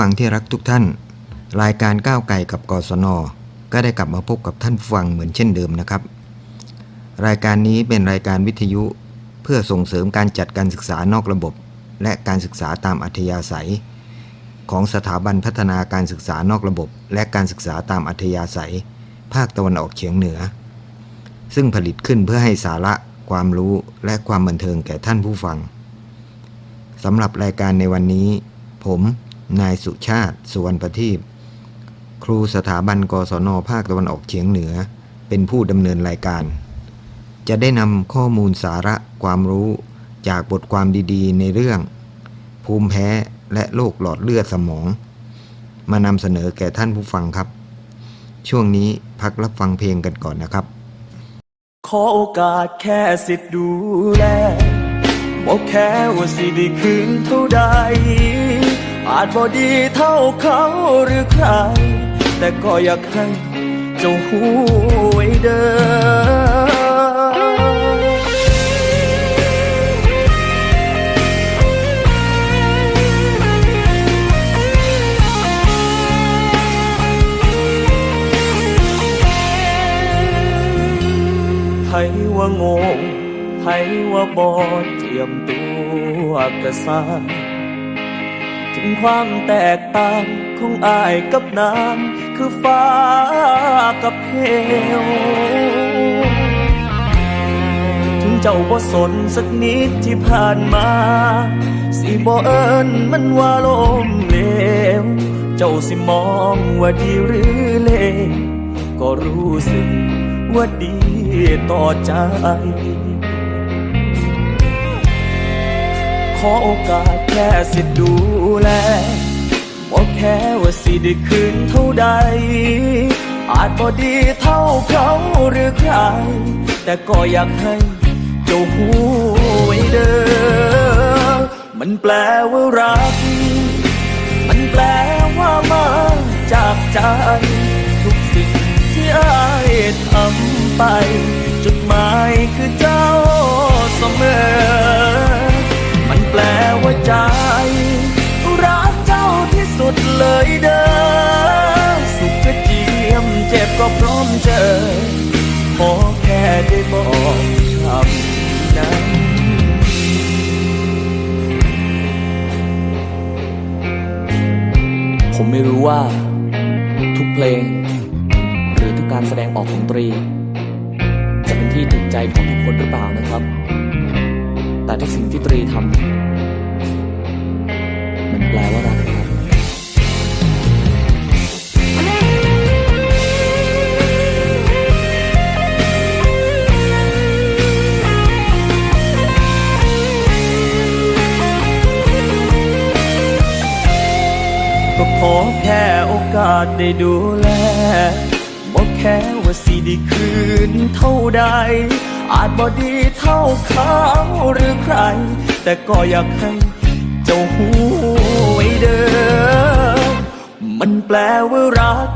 ดีครับท่านผู้ฟังที่รักทุกท่าน รายการก้าวไก่กับกศน ก็ได้กลับมาพบกับท่านผู้ฟังเหมือนเช่นเดิมนะครับ รายการนี้เป็นรายการวิทยุ เพื่อส่งเสริมการจัดการศึกษานอกระบบ และการศึกษาตามอัธยาศัย ของสถาบันพัฒนาการศึกษานอกระบบ และการศึกษาตามอัธยาศัย ภาคตะวันออกเฉียงเหนือ ซึ่งผลิตขึ้นเพื่อให้สาระความรู้และความบันเทิงแก่ท่านผู้ฟังสำหรับรายการในวันนี้ ผม นายสุชาติ สุวรรณประทีปครูสถาบันกศนภาคตะวันออกเฉียงเหนือ เป็นผู้ดำเนินรายการ จะได้นำข้อมูลสาระความรู้จากบทความดีๆ ในเรื่อง ภูมิแพ้และโรคหลอดเลือดสมอง มานำเสนอแก่ท่านผู้ฟังครับ ช่วงนี้พักรับฟังเพลงกันก่อนนะครับ ขอโอกาสแค่สิทธิ์ดูแลบอกแค่ว่าสิได้คืนเท่าใด อาจบ่ดีเท่าเขาหรือใคร แต่ก็อยากให้เจ้าหูไว้เด้อให้ว่างงให้ว่าบอดเทียมตัวกระสร้า ถึงความแตกต่างของอายกับนางคือฟ้ากับเหวถึงเจ้าบ่สนสักนิดที่ผ่านมา สิบ่เอิญมันว่าลมเหลว เจ้าสิมองว่าดีหรือเลวก็รู้สึกว่าดีต่อใจ ขอโอกาสแค่สิดูแลบอกแค่ว่าสิได้คืนเท่าใด อาจบ่ดีเท่าเขาหรือใคร แต่ก็อยากให้เจ้าหูไว้เด้อมันแปลว่ารัก มันแปลว่ามาจากใจทุกสิ่งที่อายทำไป จุดหมายคือเจ้าเสมอ แปลว่าใจ รักเจ้าที่สุดเลยเด้อสุขก็เจียมเจ็บก็พร้อมเจอขอแค่ได้บอกคำนั้นผมไม่รู้ว่า ทุกเพลง หรือทุกการแสดงออกของตรี จะเป็นที่ถูกใจของทุกคนหรือเปล่านะครับ แต่ทุกสิ่งที่ตรีทำ มันแปลว่ารักครับก็ขอแค่โอกาสได้ดูแลบอกแค่ว่าสิได้คืนเท่าใด อาจบ่ดีเท่าเขาหรือใคร แต่ก็อยากให้เจ้าหู เด้อ มันแปลว่ารัก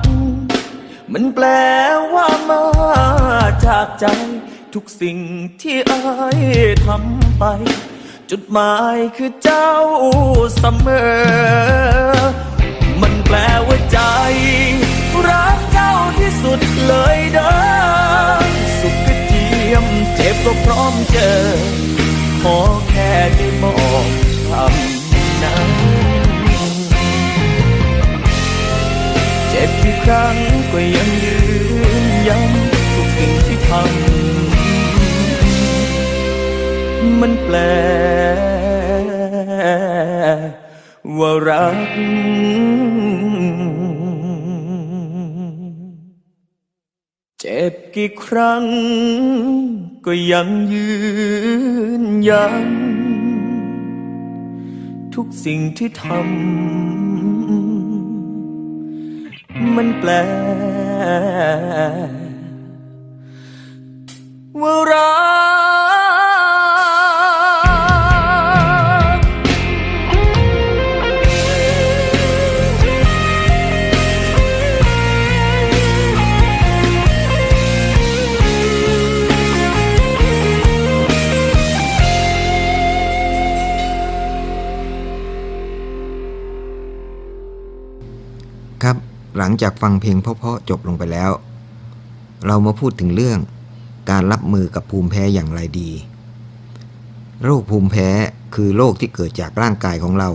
มันแปลว่ามาจากใจ ทุกสิ่งที่อายทำไป จุดหมายคือเจ้าเสมอ มันแปลว่าใจ รักเจ้าที่สุดเลยเด้อ สุขก็เจียม เจ็บก็พร้อมเจอ ขอแค่ได้บอกคำ กี่ครั้งก็ยังยืนยันทุกสิ่งที่ทำมันแปล ว่ารักเจ็บกี่ครั้ง ก็ยังยืนยัน ทุกสิ่งที่ทำ มันแปล ว่ารัก หลังจากฟังเพลงเพาะๆจบลงไปแล้ว เรามาพูดถึงเรื่องการรับมือกับภูมิแพ้อย่างไรดี โรคภูมิแพ้คือโรคที่เกิดจากร่างกายของเรา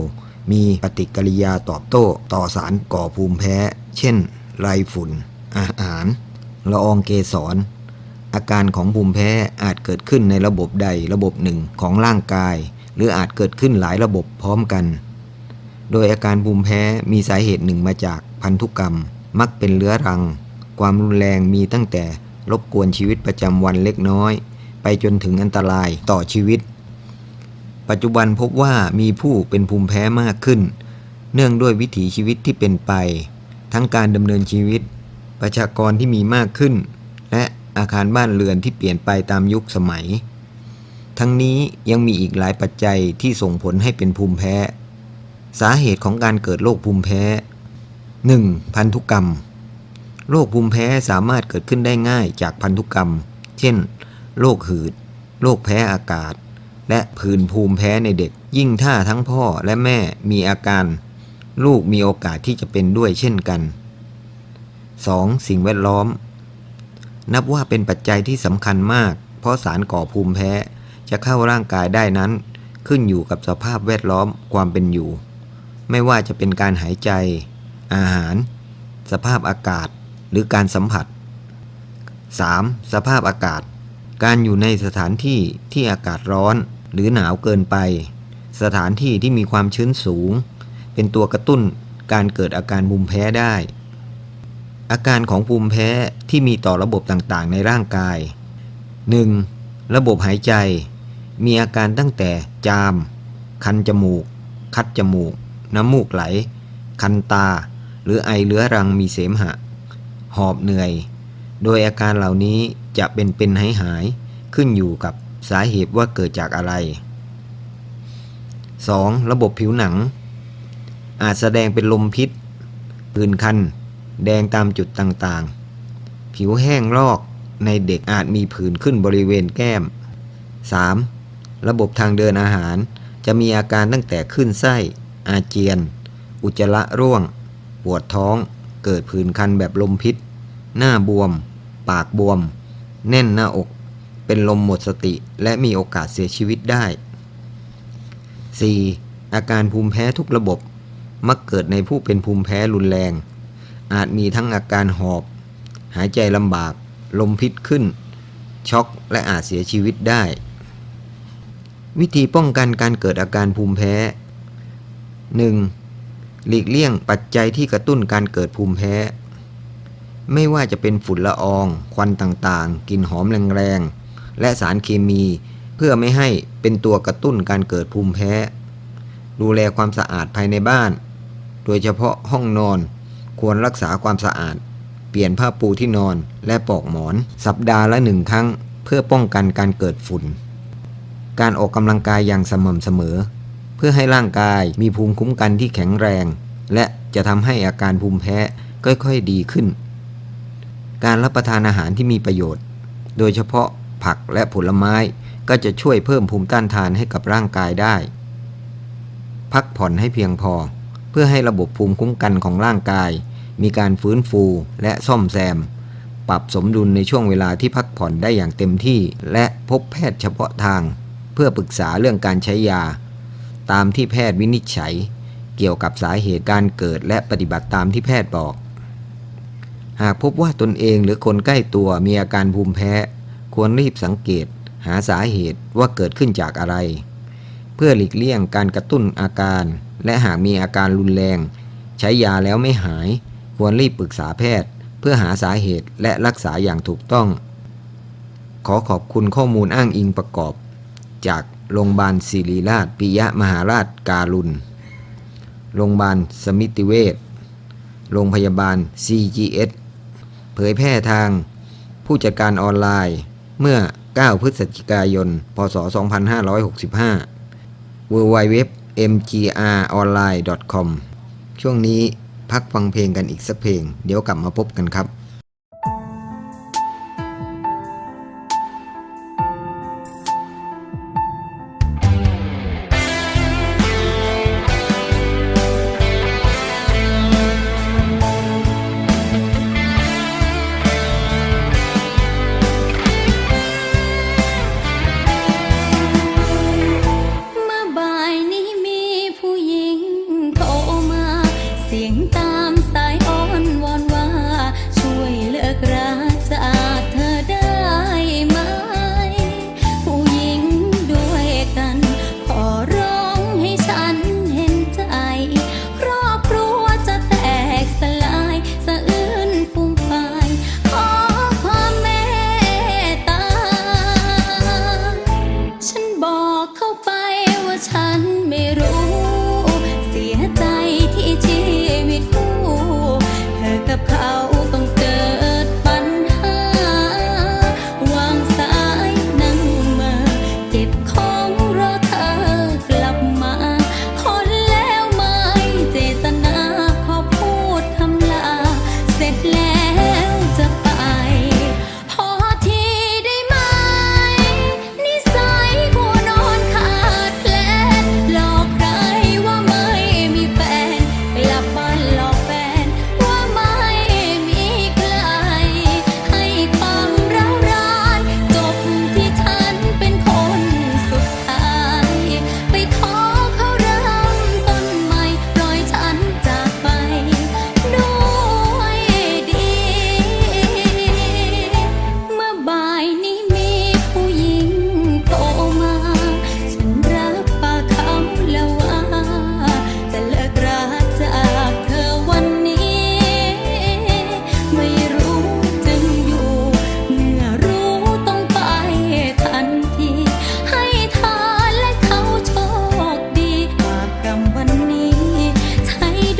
มีปฏิกิริยาตอบโต้ ต่อสารก่อภูมิแพ้ เช่น ไรฝุ่น อาหาร ละอองเกสร อาการของภูมิแพ้อาจเกิดขึ้นในระบบใดระบบหนึ่งของร่างกาย หรืออาจเกิดขึ้นหลายระบบพร้อมกัน โดยอาการภูมิแพ้มีสาเหตุหนึ่งมาจากพันธุกรรม มักเป็นเรื้อรัง ความรุนแรงมีตั้งแต่รบกวนชีวิตประจำวันเล็กน้อย ไปจนถึงอันตรายต่อชีวิต ปัจจุบันพบว่ามีผู้เป็นภูมิแพ้มากขึ้น เนื่องด้วยวิถีชีวิตที่เป็นไป ทั้งการดำเนินชีวิต ประชากรที่มีมากขึ้น และอาคารบ้านเรือนที่เปลี่ยนไปตามยุคสมัย ทั้งนี้ยังมีอีกหลายปัจจัยที่ส่งผลให้เป็นภูมิแพ้ สาเหตุของการเกิดโรคภูมิแพ้ 1. พันธุกรรม โรคภูมิแพ้สามารถเกิดขึ้นได้ง่ายจากพันธุกรรม เช่น โรคหืด โรคแพ้อากาศ และผื่นภูมิแพ้ในเด็ก ยิ่งถ้าทั้งพ่อและแม่มีอาการ ลูกมีโอกาสที่จะเป็นด้วยเช่นกัน 2. สิ่งแวดล้อม นับว่าเป็นปัจจัยที่สำคัญมาก เพราะสารก่อภูมิแพ้จะเข้าร่างกายได้นั้น ขึ้นอยู่กับสภาพแวดล้อมความเป็นอยู่ ไม่ว่าจะเป็นการหายใจ อาหาร สภาพอากาศ หรือการสัมผัส 3. สภาพอากาศ การอยู่ในสถานที่ที่อากาศร้อนหรือหนาวเกินไป สถานที่ที่มีความชื้นสูง เป็นตัวกระตุ้นการเกิดอาการภูมิแพ้ได้ อาการของภูมิแพ้ที่มีต่อระบบต่างๆ ในร่างกาย 1. ระบบหายใจ มีอาการตั้งแต่จาม คันจมูก คัดจมูก น้ำมูกไหล คันตา หรือไอเรื้อรังมีเสมหะ หอบเหนื่อย โดยอาการเหล่านี้จะเป็นเป็นหายหายขึ้นอยู่กับสาเหตุว่าเกิดจากอะไร 2. ระบบผิวหนัง อาจแสดงเป็นลมพิษผื่นคัน แดงตามจุดต่างๆ ผิวแห้งลอกในเด็กอาจมีผื่นขึ้นบริเวณแก้ม 3. ระบบทางเดินอาหารจะมีอาการตั้งแต่ขึ้นไส้ อาเจียน อุจจาระร่วง ปวดท้อง เกิดผื่นคันแบบลมพิษ หน้าบวม ปากบวม แน่นหน้าอก เป็นลมหมดสติและมีโอกาสเสียชีวิตได้ 4. อาการภูมิแพ้ทุกระบบ มักเกิดในผู้เป็นภูมิแพ้รุนแรง อาจมีทั้งอาการหอบ หายใจลำบาก ลมพิษขึ้น ช็อกและอาจเสียชีวิตได้ วิธีป้องกันการเกิดอาการภูมิแพ้ 1. หลีกเลี่ยงปัจจัยที่กระตุ้นการเกิดภูมิแพ้ ไม่ว่าจะเป็นฝุ่นละออง ควันต่างๆ กลิ่นหอมแรงๆ และสารเคมี เพื่อไม่ให้เป็นตัวกระตุ้นการเกิดภูมิแพ้ ดูแลความสะอาดภายในบ้าน โดยเฉพาะห้องนอน ควรรักษาความสะอาด เปลี่ยนผ้าปูที่นอนและปอกหมอน สัปดาห์ละหนึ่งครั้ง เพื่อป้องกันการเกิดฝุ่น การออกกำลังกายอย่างสม่ำเสมอ เพื่อให้ร่างกายมีภูมิคุ้มกันที่แข็งแรง และจะทำให้อาการภูมิแพ้ค่อยๆดีขึ้น การรับประทานอาหารที่มีประโยชน์ โดยเฉพาะผักและผลไม้ก็จะช่วยเพิ่มภูมิต้านทานให้กับร่างกายได้ พักผ่อนให้เพียงพอ เพื่อให้ระบบภูมิคุ้มกันของร่างกาย มีการฟื้นฟูและซ่อมแซม ปรับสมดุลในช่วงเวลาที่พักผ่อนได้อย่างเต็มที่ และพบแพทย์เฉพาะทาง เพื่อปรึกษาเรื่องการใช้ยา ตามที่แพทย์วินิจฉัย เกี่ยวกับสาเหตุการเกิดและปฏิบัติตามที่แพทย์บอก หากพบว่าตนเองหรือคนใกล้ตัวมีอาการภูมิแพ้ ควรรีบสังเกตหาสาเหตุว่าเกิดขึ้นจากอะไร เพื่อหลีกเลี่ยงการกระตุ้นอาการ และหากมีอาการรุนแรง ใช้ยาแล้วไม่หาย ควรรีบปรึกษาแพทย์ เพื่อหาสาเหตุและรักษาอย่างถูกต้อง ขอขอบคุณข้อมูลอ้างอิงประกอบจาก โรงพยาบาลศิริราชปิยมหาราชการุณโรงพยาบาลสมิติเวชโรงพยาบาล CGS เผยแพร่ทางผู้จัดการออนไลน์เมื่อ 9 พฤศจิกายน พศ 2565 www.mgronline.com ช่วงนี้พักฟังเพลงกันอีกสักเพลง เดี๋ยวกลับมาพบกันครับ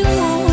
do.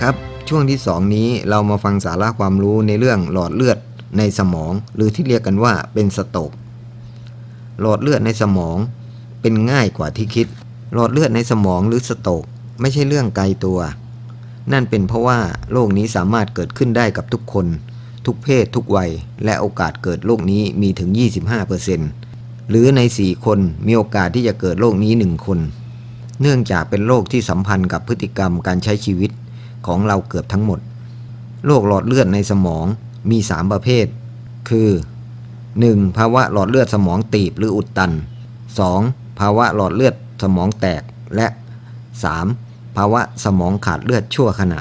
ครับช่วงที่ 2 นี้เรามาฟังสาระความรู้ในเรื่องหลอดเลือดในสมอง หรือที่เรียกกันว่าเป็นสโตกหลอดเลือดในสมองเป็นง่ายกว่าที่คิด หลอดเลือดในสมองหรือสโตกไม่ใช่เรื่องไกลตัว นั่นเป็นเพราะว่าโรคนี้สามารถเกิดขึ้นได้กับทุกคน ทุกเพศทุกวัย และโอกาสเกิดโรคนี้มีถึง 25%หรือใน 4 คนมีโอกาสที่จะเกิดโรคนี้ 1 คน เนื่องจากเป็นโรคที่สัมพันธ์กับพฤติกรรมการใช้ชีวิต ของเราเกือบทั้งหมด โรคหลอดเลือดในสมองมี 3 ประเภท คือ 1. ภาวะหลอดเลือดสมองตีบหรืออุดตัน 2. ภาวะหลอดเลือดสมองแตก และ 3. ภาวะสมองขาดเลือดชั่วขณะ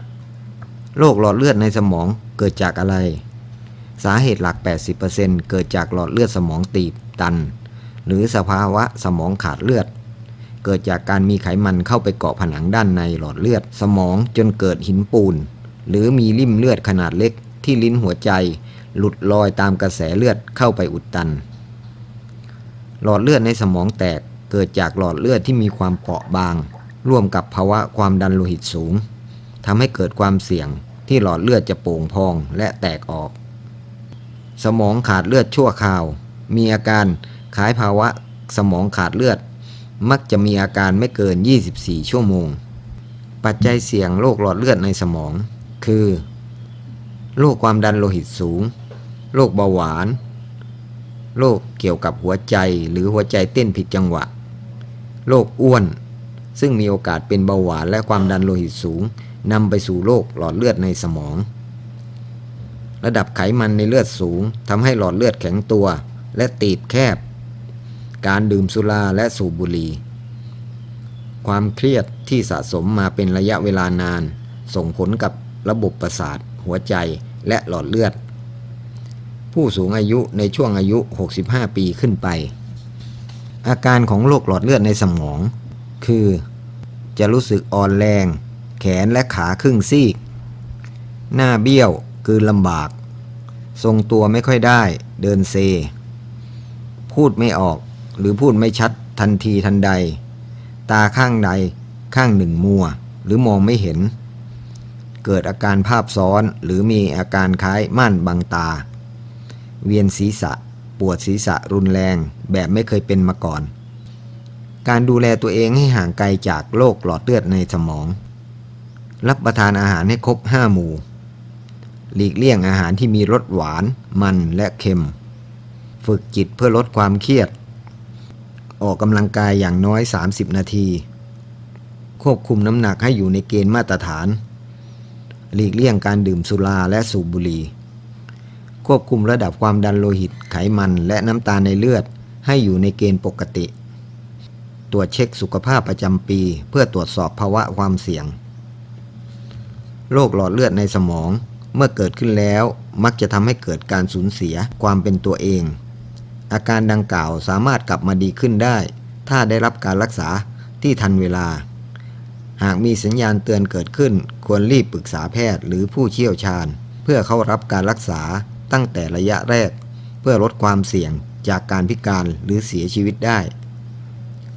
โรคหลอดเลือดในสมองเกิดจากอะไร สาเหตุหลัก 80%เกิดจากหลอดเลือดสมองตีบตัน หรือสภาวะสมองขาดเลือด เกิดจากการมีไขมันเข้าไปเกาะผนังด้านในหลอดเลือดสมองจนเกิดหินปูน หรือมีริ่มเลือดขนาดเล็กที่ลิ้นหัวใจ หลุดลอยตามกระแสเลือดเข้าไปอุดตัน หลอดเลือดในสมองแตกเกิดจากหลอดเลือดที่มีความเปราะบาง ร่วมกับภาวะความดันโลหิตสูงทำให้เกิดความเสี่ยงที่หลอดเลือดจะโป่งพองและแตกออก สมองขาดเลือดชั่วคราว มีอาการคล้ายภาวะสมองขาดเลือด มักจะมีอาการไม่เกิน 24 ชั่วโมง ปัจจัยเสี่ยงโรคหลอดเลือดในสมอง คือโรคความดันโลหิตสูง โรคเบาหวาน โรคเกี่ยวกับหัวใจหรือหัวใจเต้นผิดจังหวะ โรคอ้วน ซึ่งมีโอกาสเป็นเบาหวานและความดันโลหิตสูงนำไปสู่โรคหลอดเลือดในสมอง ระดับไขมันในเลือดสูงทำให้หลอดเลือดแข็งตัว และตีบแคบ การดื่มสุราและสูบบุหรี่ ความเครียดที่สะสมมาเป็นระยะเวลานาน ส่งผลกับระบบประสาท หัวใจและหลอดเลือด ผู้สูงอายุในช่วงอายุ 65 ปีขึ้นไป อาการของโรคหลอดเลือดในสมอง คือ จะรู้สึกอ่อนแรง แขนและขาครึ่งซีก หน้าเบี้ยวกลืนลำบาก ทรงตัวไม่ค่อยได้ เดินเซ พูดไม่ออก หรือพูดไม่ชัดทันทีทันใด ตาข้างใดข้างหนึ่งมัว หรือมองไม่เห็น เกิดอาการภาพซ้อนหรือมีอาการคล้ายม่านบังตา เวียนศีรษะ ปวดศีรษะรุนแรงแบบไม่เคยเป็นมาก่อน การดูแลตัวเองให้ห่างไกลจากโรคหลอดเลือดในสมอง รับประทานอาหารให้ครบห้าหมู่ หลีกเลี่ยงอาหารที่มีรสหวาน มันและเค็ม ฝึกจิตเพื่อลดความเครียด ออกกำลังกายอย่างน้อย 30 นาที ควบคุมน้ำหนักให้อยู่ในเกณฑ์มาตรฐาน หลีกเลี่ยงการดื่มสุราและสูบบุหรี่ ควบคุมระดับความดันโลหิตไขมันและน้ำตาลในเลือดให้อยู่ในเกณฑ์ปกติ ตรวจเช็คสุขภาพประจำปี เพื่อตรวจสอบภาวะความเสี่ยง โรคหลอดเลือดในสมองเมื่อเกิดขึ้นแล้วมักจะทำให้เกิดการสูญเสียความเป็นตัวเอง อาการดังกล่าวสามารถกลับมาดีขึ้นได้ ถ้าได้รับการรักษาที่ทันเวลา หากมีสัญญาณเตือนเกิดขึ้น ควรรีบปรึกษาแพทย์หรือผู้เชี่ยวชาญ เพื่อเข้ารับการรักษาตั้งแต่ระยะแรก เพื่อลดความเสี่ยงจากการพิการหรือเสียชีวิตได้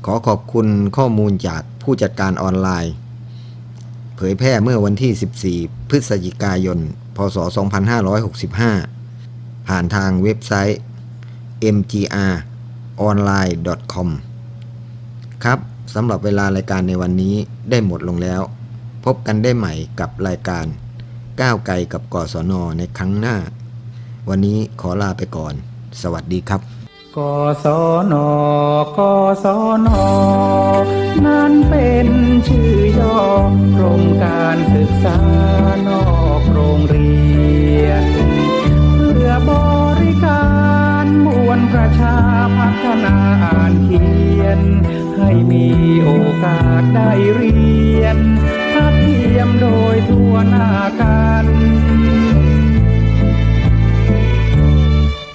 ขอขอบคุณข้อมูลจากผู้จัดการออนไลน์ เผยแพร่เมื่อวันที่ 14 พฤศจิกายน พศ 2565 ผ่านทางเว็บไซต์ mgronline.com ครับสำหรับเวลารายการในวันนี้ได้หมดลงแล้ว พบกันได้ใหม่กับรายการก้าวไกลกับกศนในครั้งหน้า วันนี้ขอลาไปก่อน สวัสดีครับกศนกศนนั้นเป็นชื่อย่อโครงการศึกษานอกโรงเรียน ประชาพัฒนาอ่านเขียน ให้มีโอกาสได้เรียนทัดเทียมโดยทั่วหน้ากัน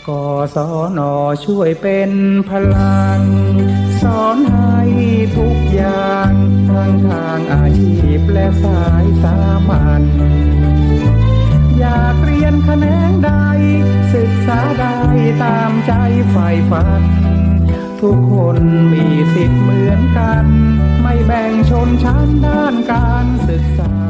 กศนช่วยเป็นพลัง สอนให้ทุกอย่างทั้งทางอาชีพและสายสามัญอยากเรียนแขนงใดศึก ษาได้ตามใจใฝ่ฝัน ทุกคนมีสิทธิ์เหมือนกัน ไม่แบ่งชนชั้นด้านการศึกษา